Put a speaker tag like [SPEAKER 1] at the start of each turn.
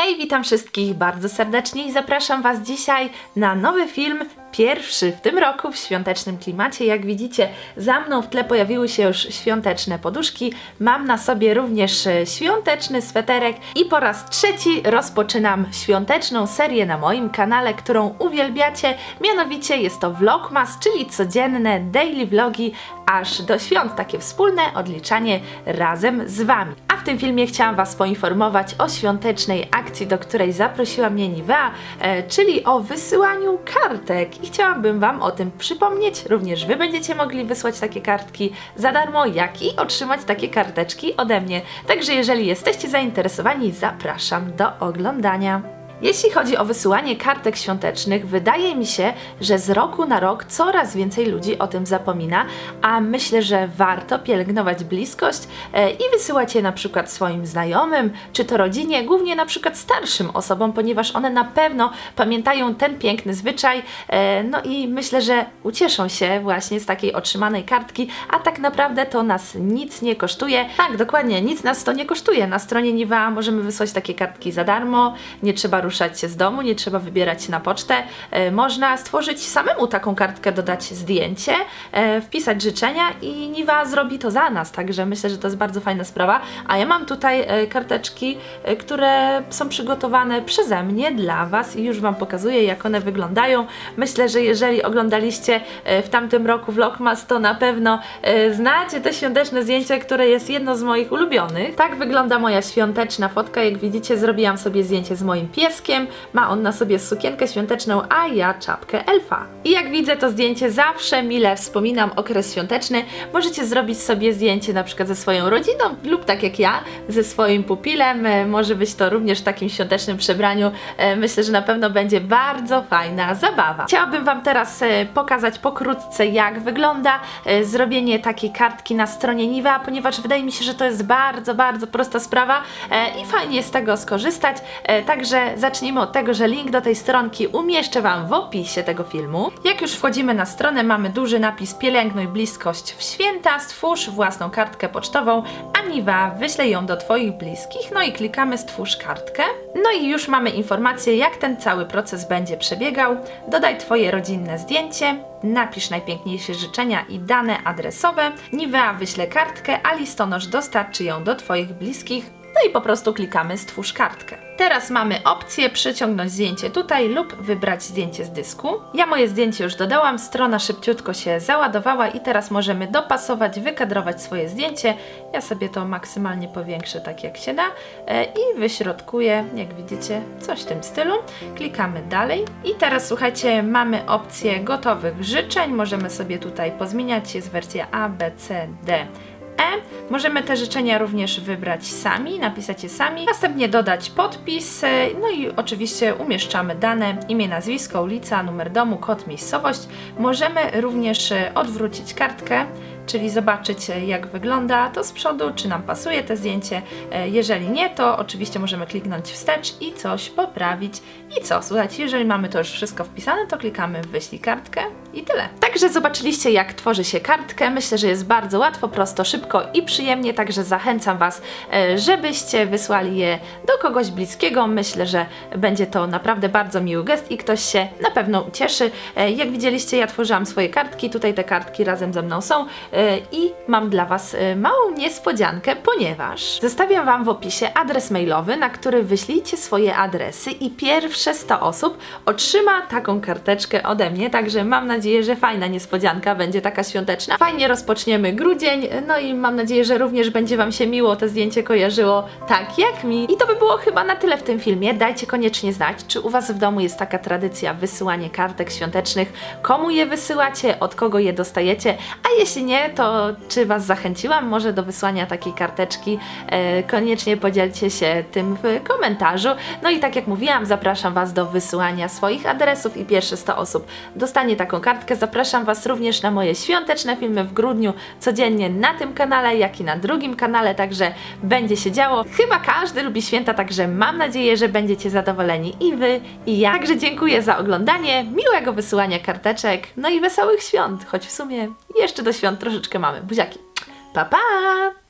[SPEAKER 1] Hej, witam wszystkich bardzo serdecznie i zapraszam Was dzisiaj na nowy film, pierwszy w tym roku w świątecznym klimacie. Jak widzicie, za mną w tle pojawiły się już świąteczne poduszki. Mam na sobie również e, świąteczny sweterek i po raz trzeci rozpoczynam świąteczną serię na moim kanale, którą uwielbiacie. Mianowicie jest to Vlogmas, czyli codzienne daily vlogi aż do świąt, takie wspólne odliczanie razem z Wami. W tym filmie chciałam Was poinformować o świątecznej akcji, do której zaprosiła mnie Nivea, e, czyli o wysyłaniu kartek. I chciałabym Wam o tym przypomnieć. Również Wy będziecie mogli wysłać takie kartki za darmo, jak i otrzymać takie karteczki ode mnie. Także jeżeli jesteście zainteresowani, zapraszam do oglądania. Jeśli chodzi o wysyłanie kartek świątecznych, wydaje mi się, że z roku na rok coraz więcej ludzi o tym zapomina, a myślę, że warto pielęgnować bliskość e, i wysyłać je na przykład swoim znajomym, czy to rodzinie, głównie na przykład starszym osobom, ponieważ one na pewno pamiętają ten piękny zwyczaj, e, no i myślę, że ucieszą się właśnie z takiej otrzymanej kartki, a tak naprawdę to nas nic nie kosztuje. Tak, dokładnie, nic nas to nie kosztuje. Na stronie Niwa możemy wysłać takie kartki za darmo, nie trzeba ruszać się z domu, nie trzeba wybierać na pocztę. E, można stworzyć samemu taką kartkę, dodać zdjęcie, e, wpisać życzenia i Niwa zrobi to za nas, także myślę, że to jest bardzo fajna sprawa. A ja mam tutaj e, karteczki, które są przygotowane przeze mnie dla Was i już Wam pokazuję, jak one wyglądają. Myślę, że jeżeli oglądaliście w tamtym roku Vlogmas, to na pewno znacie te świąteczne zdjęcie, które jest jedno z moich ulubionych. Tak wygląda moja świąteczna fotka. Jak widzicie, zrobiłam sobie zdjęcie z moim pieskiem. Ma on na sobie sukienkę świąteczną, a ja czapkę elfa. I jak widzę to zdjęcie, zawsze mile wspominam okres świąteczny. Możecie zrobić sobie zdjęcie na przykład ze swoją rodziną lub tak jak ja, ze swoim pupilem. E, Może być to również w takim świątecznym przebraniu. E, Myślę, że na pewno będzie bardzo fajna zabawa. Chciałabym Wam teraz e, pokazać pokrótce, jak wygląda zrobienie takiej kartki na stronie Niwa, ponieważ wydaje mi się, że to jest bardzo, bardzo prosta sprawa i fajnie z tego skorzystać. Także zacznijmy od tego, że link do tej stronki umieszczę Wam w opisie tego filmu. Jak już wchodzimy na stronę, mamy duży napis Pielęgnuj bliskość w święta, stwórz własną kartkę pocztową, a Niwa wyśle ją do Twoich bliskich. No i klikamy Stwórz kartkę. No i już mamy informację, jak ten cały proces będzie przebiegał. Dodaj Twoje rodzinne zdjęcie, napisz najpiękniejsze życzenia i dane adresowe. Nivea wyśle kartkę, a listonosz dostarczy ją do Twoich bliskich. No i po prostu klikamy Stwórz kartkę. Teraz mamy opcję przyciągnąć zdjęcie tutaj lub wybrać zdjęcie z dysku. Ja moje zdjęcie już dodałam, strona szybciutko się załadowała i teraz możemy dopasować, wykadrować swoje zdjęcie. Ja sobie to maksymalnie powiększę tak jak się da e, i wyśrodkuję, jak widzicie, coś w tym stylu. Klikamy dalej i teraz słuchajcie, mamy opcję gotowych życzeń. Możemy sobie tutaj pozmieniać, jest wersja A, B, C, D. E. Możemy te życzenia również wybrać sami, napisać je sami, następnie dodać podpis, e, no i oczywiście umieszczamy dane, imię, nazwisko, ulica, numer domu, kod, miejscowość. Możemy również e, odwrócić kartkę, czyli zobaczyć e, jak wygląda to z przodu, czy nam pasuje to zdjęcie. Jeżeli nie, to oczywiście możemy kliknąć wstecz i coś poprawić. I co, słuchajcie, jeżeli mamy to już wszystko wpisane, to klikamy wyślij kartkę i tyle. Także zobaczyliście jak tworzy się kartkę. Myślę, że jest bardzo łatwo, prosto, szybko i przyjemnie, także zachęcam Was, e, żebyście wysłali je do kogoś bliskiego. Myślę, że będzie to naprawdę bardzo miły gest i ktoś się na pewno ucieszy. E, Jak widzieliście, ja tworzyłam swoje kartki, tutaj te kartki razem ze mną są e, i mam dla Was małą niespodziankę, ponieważ zostawiam Wam w opisie adres mailowy, na który wyślijcie swoje adresy i pierwsze 100 osób otrzyma taką karteczkę ode mnie, także mam nadzieję, że fajna niespodzianka będzie taka świąteczna. Fajnie rozpoczniemy grudzień, no i mam nadzieję, że również będzie Wam się miło to zdjęcie kojarzyło tak jak mi. I to by było chyba na tyle w tym filmie. Dajcie koniecznie znać, czy u Was w domu jest taka tradycja wysyłanie kartek świątecznych, komu je wysyłacie, od kogo je dostajecie, a jeśli nie, to czy Was zachęciłam może do wysłania takiej karteczki, e, koniecznie podzielcie się tym w komentarzu. No i tak jak mówiłam, zapraszam Was do wysyłania swoich adresów i pierwsze 100 osób dostanie taką kartkę. Zapraszam Was również na moje świąteczne filmy w grudniu, codziennie na tym kanale, jak i na drugim kanale, także będzie się działo. Chyba każdy lubi święta, także mam nadzieję, że będziecie zadowoleni i Wy, i ja. Także dziękuję za oglądanie, miłego wysyłania karteczek, no i wesołych świąt, choć w sumie jeszcze do świąt troszeczkę mamy. Buziaki. Pa, pa!